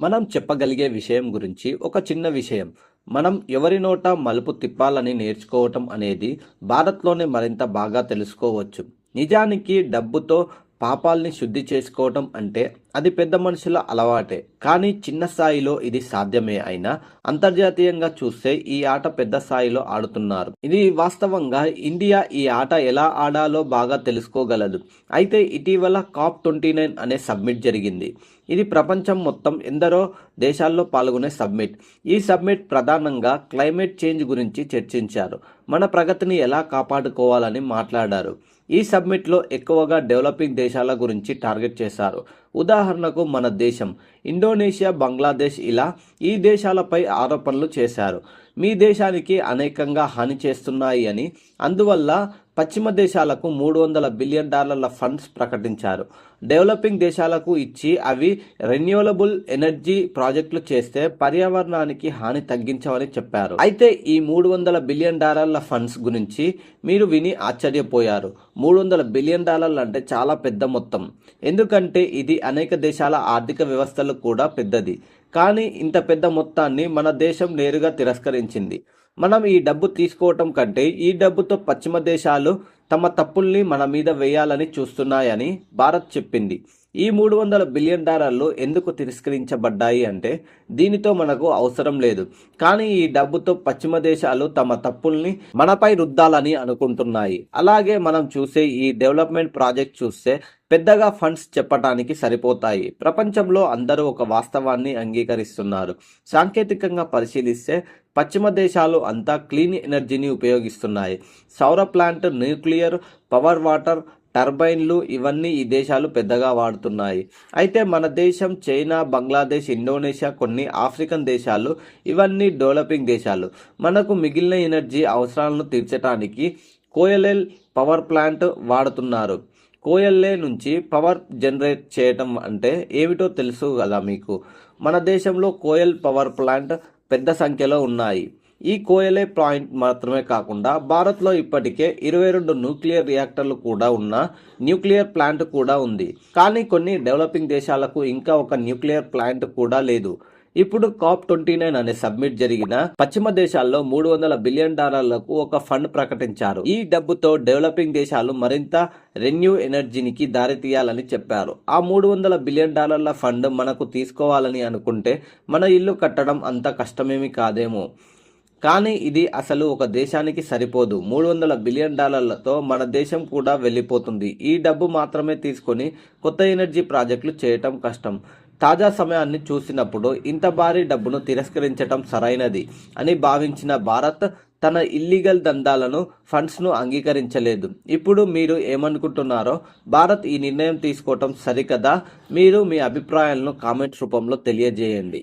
మనం చెప్పగలిగే విషయం గురించి ఒక చిన్న విషయం. మనం ఎవరి నోట మలుపు తిప్పాలని నేర్చుకోవటం అనేది భారత్లోనే మరింత బాగా తెలుసుకోవచ్చు. నిజానికి డబ్బుతో పాపాల్ని శుద్ధి చేసుకోవటం అంటే అది పెద్ద మనుషుల అలవాటే. కానీ చిన్న స్థాయిలో ఇది సాధ్యమే అయినా అంతర్జాతీయంగా చూస్తే ఈ ఆట పెద్ద స్థాయిలో ఆడుతున్నారు. ఇది వాస్తవంగా ఇండియా ఈ ఆట ఎలా ఆడాలో బాగా తెలుసుకోగలదు. అయితే ఇటీవల కాప్ ట్వంటీ నైన్ అనే సబ్మిట్ జరిగింది. ఇది ప్రపంచం మొత్తం ఎందరో దేశాల్లో పాల్గొనే సబ్మిట్. ఈ సబ్మిట్ ప్రధానంగా క్లైమేట్ చేంజ్ గురించి చర్చించారు. మన ప్రగతిని ఎలా కాపాడుకోవాలని మాట్లాడారు. ఈ సబ్మిట్లో ఎక్కువగా డెవలపింగ్ దేశాల గురించి టార్గెట్ చేశారు. ఉదాహరణకు మన దేశం ఇండోనేషియా బంగ్లాదేశ్ ఇలా ఈ దేశాలపై ఆరోపణలు చేశారు. మీ దేశానికి అనేకంగా హాని చేస్తున్నాయి అని. అందువల్ల పశ్చిమ దేశాలకు మూడు వందల బిలియన్ డాలర్ల ఫండ్స్ ప్రకటించారు. డెవలపింగ్ దేశాలకు ఇచ్చి అవి రెన్యూవలబుల్ ఎనర్జీ ప్రాజెక్టులు చేస్తే పర్యావరణానికి హాని తగ్గించవని చెప్పారు. అయితే ఈ మూడు వందల బిలియన్ డాలర్ల ఫండ్స్ గురించి మీరు విని ఆశ్చర్యపోయారు. మూడు వందల బిలియన్ డాలర్లు అంటే చాలా పెద్ద మొత్తం. ఎందుకంటే ఇది అనేక దేశాల ఆర్థిక వ్యవస్థలు కూడా పెద్దది. కానీ ఇంత పెద్ద మొత్తాన్ని మన దేశం నేరుగా తిరస్కరించింది. మనం ఈ డబ్బు తీసుకోవటం కంటే ఈ డబ్బుతో పశ్చిమ దేశాలు తమ తప్పుల్ని మన మీద వేయాలని చూస్తున్నాయని భారత్ చెప్పింది. ఈ మూడు వందల బిలియన్ డాలర్లు ఎందుకు తిరస్కరించబడ్డాయి అంటే దీనితో మనకు అవసరం లేదు. కానీ ఈ డబ్బుతో పశ్చిమ దేశాలు తమ తప్పుల్ని మనపై రుద్దాలని అనుకుంటున్నాయి. అలాగే మనం చూసే ఈ డెవలప్మెంట్ ప్రాజెక్ట్ చూస్తే పెద్దగా ఫండ్స్ చెప్పటానికి సరిపోతాయి. ప్రపంచంలో అందరూ ఒక వాస్తవాన్ని అంగీకరిస్తున్నారు. సాంకేతికంగా పరిశీలిస్తే పశ్చిమ దేశాలు అంతా క్లీన్ ఎనర్జీని ఉపయోగిస్తున్నాయి. సౌర ప్లాంట్ న్యూక్లియర్ పవర్ వాటర్ టర్బైన్లు ఇవన్నీ ఈ దేశాలు పెద్దగా వాడుతున్నాయి. అయితే మన దేశం చైనా బంగ్లాదేశ్ ఇండోనేషియా కొన్ని ఆఫ్రికన్ దేశాలు ఇవన్నీ డెవలపింగ్ దేశాలు. మనకు మిగిలిన ఎనర్జీ అవసరాలను తీర్చడానికి కోయలెల్ పవర్ ప్లాంట్ వాడుతున్నారు. కోయల్లే నుంచి పవర్ జనరేట్ చేయటం అంటే ఏమిటో తెలుసు కదా మీకు? మన దేశంలో కోయల్ పవర్ ప్లాంట్ పెద్ద సంఖ్యలో ఉన్నాయి. ఈ కోయలే పాయింట్ మాత్రమే కాకుండా భారత్లో ఇప్పటికే ఇరవై రెండు న్యూక్లియర్ రియాక్టర్లు కూడా ఉన్న న్యూక్లియర్ ప్లాంట్ కూడా ఉంది. కానీ కొన్ని డెవలపింగ్ దేశాలకు ఇంకా ఒక న్యూక్లియర్ ప్లాంట్ కూడా లేదు. ఇప్పుడు కాప్ ట్వంటీ నైన్ అనే సబ్మిట్ జరిగిన పశ్చిమ దేశాల్లో మూడు వందల బిలియన్ డాలర్లకు ఒక ఫండ్ ప్రకటించారు. ఈ డబ్బుతో డెవలపింగ్ దేశాలు మరింత రెన్యూ ఎనర్జీనికి దారితీయాలని చెప్పారు. ఆ మూడు వందల బిలియన్ డాలర్ల ఫండ్ మనకు తీసుకోవాలని అనుకుంటే మన ఇల్లు కట్టడం అంత కష్టమేమి కాదేమో. కానీ ఇది అసలు ఒక దేశానికి సరిపోదు. మూడు వందల బిలియన్ డాలర్లతో మన దేశం కూడా వెళ్ళిపోతుంది. ఈ డబ్బు మాత్రమే తీసుకొని కొత్త ఎనర్జీ ప్రాజెక్టులు చేయటం కష్టం. తాజా సమయాన్ని చూసినప్పుడు ఇంత భారీ డబ్బును తిరస్కరించటం సరైనది అని భావించిన భారత్ తన ఇల్లీగల్ దందాలను ఫండ్స్ను అంగీకరించలేదు. ఇప్పుడు మీరు ఏమనుకుంటున్నారో భారత్ ఈ నిర్ణయం తీసుకోవటం సరికదా? మీరు మీ అభిప్రాయాలను కామెంట్ రూపంలో తెలియజేయండి.